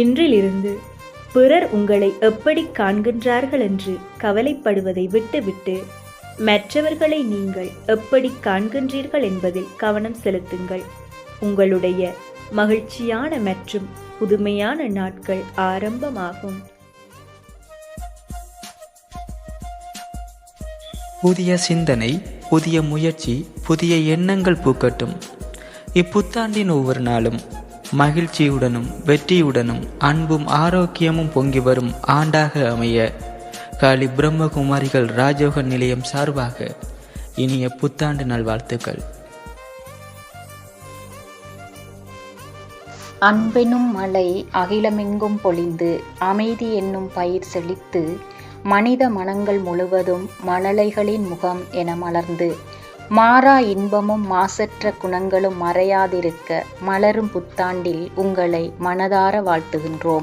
இன்றிலிருந்து பிறர் உங்களை எப்படி காண்கின்றார்கள் என்று கவலைப்படுவதை விட்டுவிட்டு மற்றவர்களை நீங்கள் எப்படி காண்கின்றீர்கள் என்பதில் கவனம் செலுத்துங்கள். உங்களுடைய மகிழ்ச்சியான மற்றும் புதுமையான நாட்கள் ஆரம்பமாகும். புதிய சிந்தனை புதிய முயற்சி புதிய எண்ணங்கள் பூக்கட்டும். இப்புத்தாண்டின் ஒவ்வொரு நாளும் மகிழ்ச்சியுடனும் வெற்றியுடனும் அன்பும் ஆரோக்கியமும் பொங்கி வரும் ஆண்டாக அமைய காளி பிரம்மகுமாரிகள் ராஜோக நிலையம் சார்பாக இனிய புத்தாண்டு நல்வாழ்த்துக்கள். அன்பெனும் மழை அகிலமெங்கும் பொழிந்து அமைதி என்னும் பயிர் செழித்து மனித மனங்கள் முழுவதும் மழலைகளின் முகம் என மலர்ந்து மாறா இன்பமும் மாசற்ற குணங்களும் மறையாதிருக்க மலரும் புத்தாண்டில் உங்களை மனதார வாழ்த்துகின்றோம்.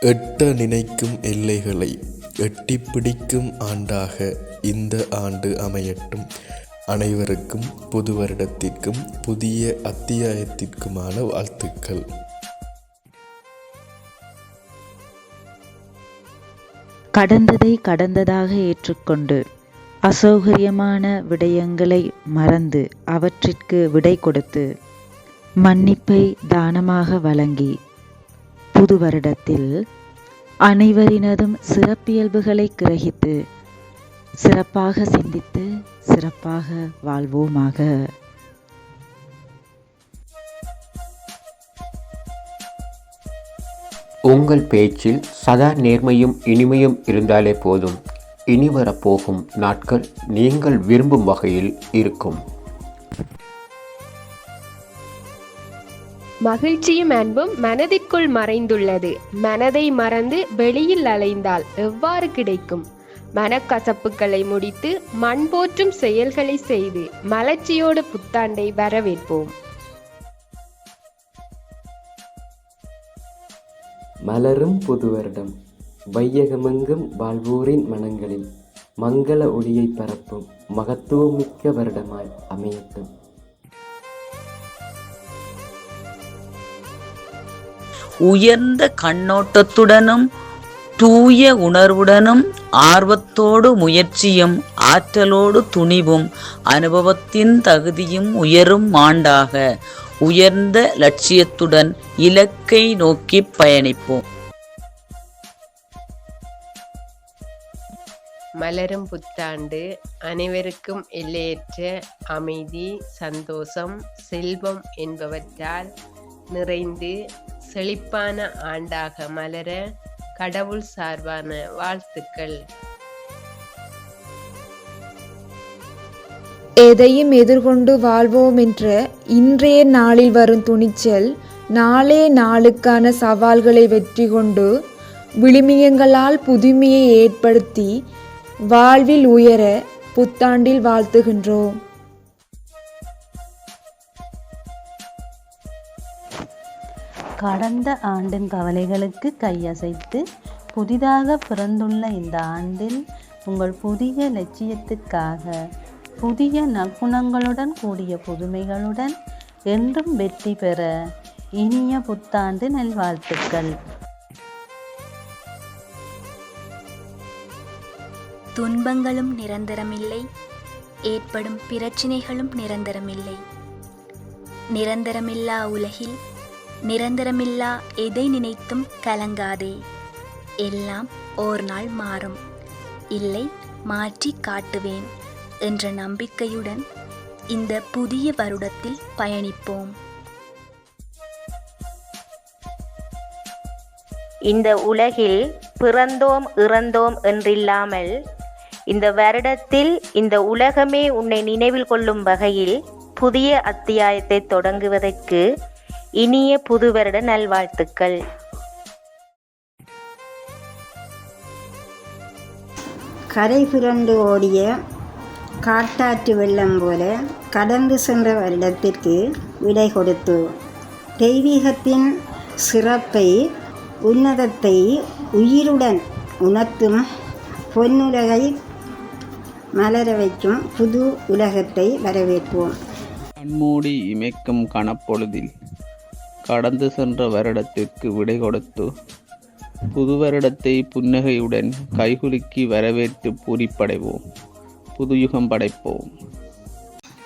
எட்ட நினைக்கும் எல்லைகளை எட்டிப் பிடிக்கும் ஆண்டாக இந்த ஆண்டு அமையட்டும். அனைவருக்கும் புது வருடத்திற்கும் புதிய அத்தியாயத்திற்குமான வாழ்த்துக்கள். கடந்ததை கடந்ததாக ஏற்றுக்கொண்டு அசௌகரியமான விடயங்களை மறந்து அவற்றிற்கு விடை கொடுத்து மன்னிப்பை தானமாக வழங்கி புது வருடத்தில் அனைவரினதும் சிறப்பியல்புகளை கிரகித்து சிறப்பாக சிந்தித்து சிறப்பாக வாழ்வோமாக. உங்கள் பேச்சில் சதா நேர்மையும் இனிமையும் இருந்தாலே போதும். இனி வரப்போகும் நாட்கள் நீங்கள் விரும்பும் வகையில் இருக்கும். மகிழ்ச்சியும் அன்பும் மனதிற்குள் மறைந்துள்ளது. மனதை மறந்து வெளியில் அலைந்தால் எவ்வாறு கிடைக்கும்? மனக்கசப்புகளை முடித்து மண் போற்றும் செயல்களை செய்து மலர்ச்சியோடு புத்தாண்டை வரவேற்போம். மலரும் புது வருடம் வையகமெங்கும் வாழ்வோரின் மனங்களில் மங்கள ஒளியை பரப்பும் மகத்துவமிக்க வருடமாய் அமையட்டும். உயர்ந்த கண்ணோட்டத்துடனும் தூய உணர்வுடனும் ஆர்வத்தோடு முயற்சியும் ஆற்றலோடு துணிவும் அனுபவத்தின் தகுதியும் உயரும் ஆண்டாக உயர்ந்த லட்சியத்துடன் இலக்கை நோக்கி பயணிப்போம். மலரும் புத்தாண்டு அனைவருக்கும் எல்லையற்ற அமைதி சந்தோஷம் செல்வம் என்பவற்றால் நிறைந்து செழிப்பான ஆண்டாக மலர கடவுள் சார்பான வாழ்த்துக்கள். எதையும் எதிர்கொண்டு வாழ்வோம் என்ற இன்றைய நாளில் வரும் துணிச்சல் நாளே நாளுக்கான சவால்களை வெற்றி கொண்டு விழுமியங்களால் புதுமையை ஏற்படுத்தி வாழ்வில் உயர புத்தாண்டில் வாழ்த்துகின்றோம். கடந்த ஆண்டின் கவலைகளுக்கு கையசைத்து புதிதாக பிறந்துள்ள இந்த ஆண்டில் உங்கள் புதிய லட்சியத்துக்காக புதிய நற்குணங்களுடன் கூடிய புதுமைகளுடன் என்றும் வெற்றி பெற இனிய புத்தாண்டு நல்வாழ்த்துக்கள். துன்பங்களும் நிரந்தரமில்லை ஏற்படும் பிரச்சினைகளும் நிரந்தரமில்லை. நிரந்தரமில்லா உலகில் நிரந்தரமில்லா எதை நினைத்தும் கலங்காதே. எல்லாம் ஓர் நாள் மாறும். இல்லை மாற்றி காட்டுவேன். என்ற நம்பிக்கையுடன் இந்த புதிய வருடத்தில் பயணிப்போம். இந்த உலகில் பிறந்தோம் இறந்தோம் என்றில்லாமல் இந்த வருடத்தில் இந்த உலகமே உன்னை நினைவில் கொள்ளும் வகையில் புதிய அத்தியாயத்தை தொடங்குவதற்கு இனிய புது வருட நல்வாழ்த்துக்கள். கரை புரண்டு ஓடிய காட்டாற்று வெள்ளம் போல கடந்து சென்ற வருடத்திற்கு விடை கொடுத்து தெய்வீகத்தின் சிறப்பை உன்னதத்தை உயிருடன் உணர்த்தும் பொன்னுலகை மலர வைக்கும் புது உலகத்தை வரவேற்போம். கண்மூடி இமைக்கும் கணப்பொழுதில் கடந்து சென்ற வருடத்திற்கு விடை கொடுத்து புது வருடத்தை புன்னகையுடன் கைகுலுக்கி வரவேற்று பூரிப்படைவோம். புதுயுகம் படைப்போம்.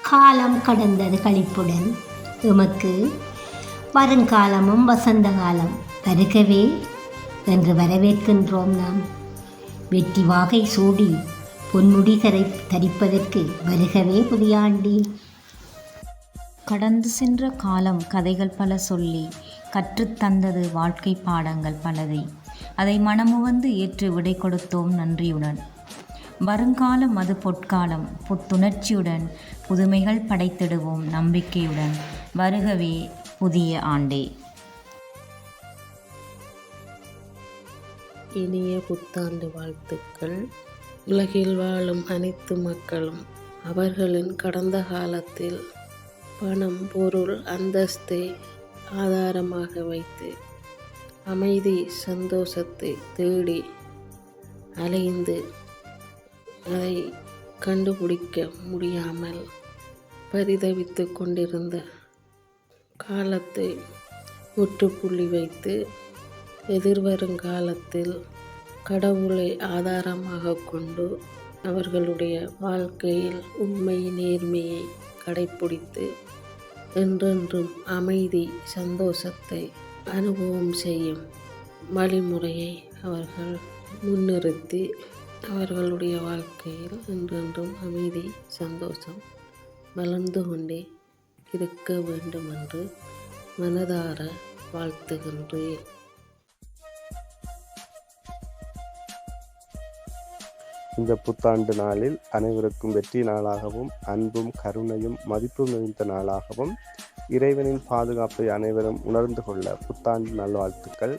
காலம் கடந்தது கழிப்புடன் எமக்கு வருங்காலமும் வசந்த காலம் வருகவே என்று வரவேற்கின்றோம் நாம். வெற்றி வாகை சூடி பொன்முடி தரை தரிப்பதற்கு வருகவே புதிய ஆண்டி கடந்து சென்ற காலம் கதைகள் பல சொல்லி கற்றுத்தந்தது வாழ்க்கை பாடங்கள் பலதை. அதை மனமுவந்து ஏற்று விடை கொடுத்தோம் நன்றியுடன். வருங்காலம் அது பொற்காலம் புத்துணர்ச்சியுடன் புதுமைகள் படைத்திடுவோம் நம்பிக்கையுடன். வருகவே புதிய ஆண்டே. இனிய புத்தாண்டு வாழ்த்துக்கள். உலகில் வாழும் அனைத்து மக்களும் அவர்களின் கடந்த காலத்தில் பணம் பொருள் அந்தஸ்தை ஆதாரமாக வைத்து அமைதி சந்தோஷத்தை தேடி அலைந்து அதை கண்டுபிடிக்க முடியாமல் பரிதவித்து கொண்டிருந்த காலத்தை முற்றுப்புள்ளி வைத்து எதிர்வரும் காலத்தில் கடவுளை ஆதாரமாக கொண்டு அவர்களுடைய வாழ்க்கையில் உண்மை நேர்மையை கடைப்பிடித்து என்றென்றும் அமைதி சந்தோஷத்தை அனுபவம் செய்யும் வழிமுறையை அவர்கள் முன்னிறுத்தி அவர்களுடைய வாழ்க்கையில் என்றென்றும் அமைதி சந்தோஷம் வளர்ந்து கொண்டே இருக்க வேண்டும் என்று மனதார வாழ்த்துகின்றேன். இந்த புத்தாண்டு நாளில் அனைவருக்கும் வெற்றி நாளாகவும் அன்பும் கருணையும் மதிப்பும் நிறைந்த நாளாகவும் இறைவனின் பாதுகாப்பை அனைவரும் உணர்ந்து கொள்ள புத்தாண்டு நல்வாழ்த்துக்கள்.